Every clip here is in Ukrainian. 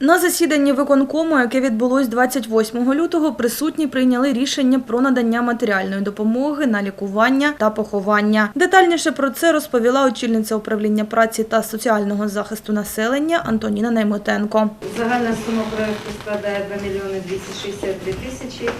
На засіданні виконкому, яке відбулось 28 лютого, присутні прийняли рішення про надання матеріальної допомоги на лікування та поховання. Детальніше про це розповіла очільниця управління праці та соціального захисту населення Антоніна Наймотенко. Загальна сума проекту складає 2 мільйони 263 тисячі.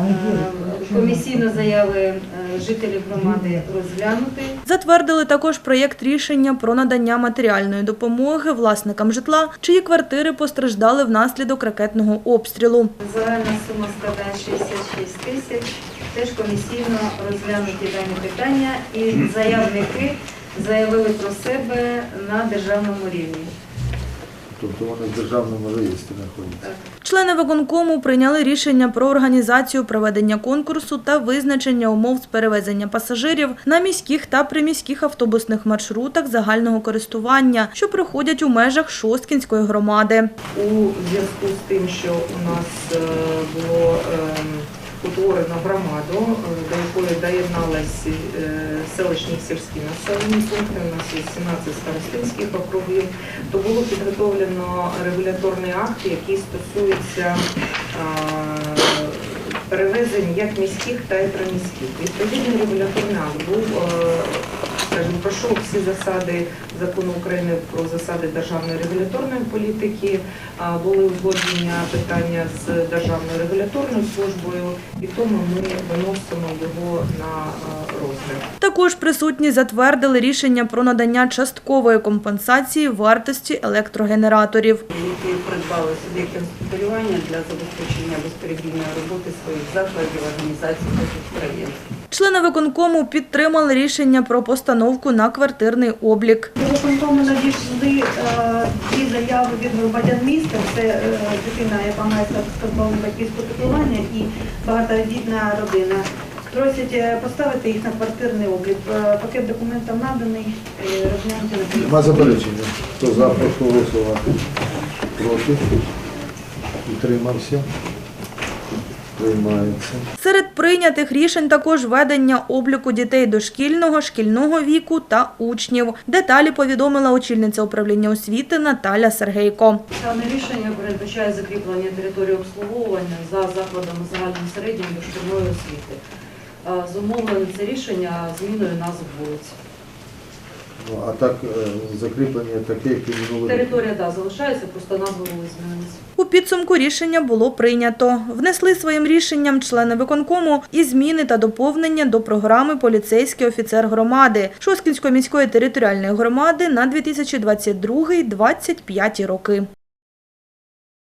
Е, Комісійно заяви е, жителів громади розглянути. Затвердили також проєкт рішення про надання матеріальної допомоги власникам житла, чиї квартири постраждали внаслідок ракетного обстрілу. Загальна сума складає 66 тисяч. Теж комісійно розглянуті дані питання і заявники заявили про себе на державному рівні. Тобто вони в державному реєстрі знаходяться. Члени виконкому прийняли рішення про організацію проведення конкурсу та визначення умов з перевезення пасажирів на міських та приміських автобусних маршрутах загального користування, що проходять у межах Шосткінської громади. у зв'язку з тим, що у нас е, було ем, утворено громаду, е, до якої доєдналися е, селищні і сільські населені пункти, у нас є 17 старостинських округів, то було підготовлено регуляторний акт, який стосується е, перевезень як міських, так і приміських. Відповідний регуляторний акт був скажімо, пройшов всі засади закону України про засади державної регуляторної політики, були узгодження питання з державною регуляторною службою, і тому ми виносимо його на розгляд. Також присутні затвердили рішення про надання часткової компенсації вартості електрогенераторів. які придбали суб'єкти господарювання для забезпечення безперебійної роботи своїх закладів, організацій та підприємств. Члени виконкому підтримали рішення про постановку на квартирний облік. Виконкому надійшли е, дві заяви від громадян міста. Це е, дитина, яка має статус позбавлення батьківського піклування і багатодітна родина. Просять е, поставити їх на квартирний облік. Пакет документів наданий, розглянути на. Нема заперечення. Хто за, прошу голосувати. Проти. Утримався. Приймається. Серед прийнятих рішень також ведення обліку дітей дошкільного, шкільного віку та учнів. Деталі повідомила очільниця управління освіти Наталя Сергейко. Дане рішення передбачає закріплення території обслуговування за закладами загальної середньої дошкільної освіти. Зумовлено це рішення зміною назв вулиць. Ну, а так е, закріплення таке, як і минулий рік. Територія да, залишається, просто назва вулиць змінилася. У підсумку рішення було прийнято. Внесли своїм рішенням члени виконкому і зміни та доповнення до програми Поліцейський офіцер громади Шоскінської міської територіальної громади на 2022-2025 роки.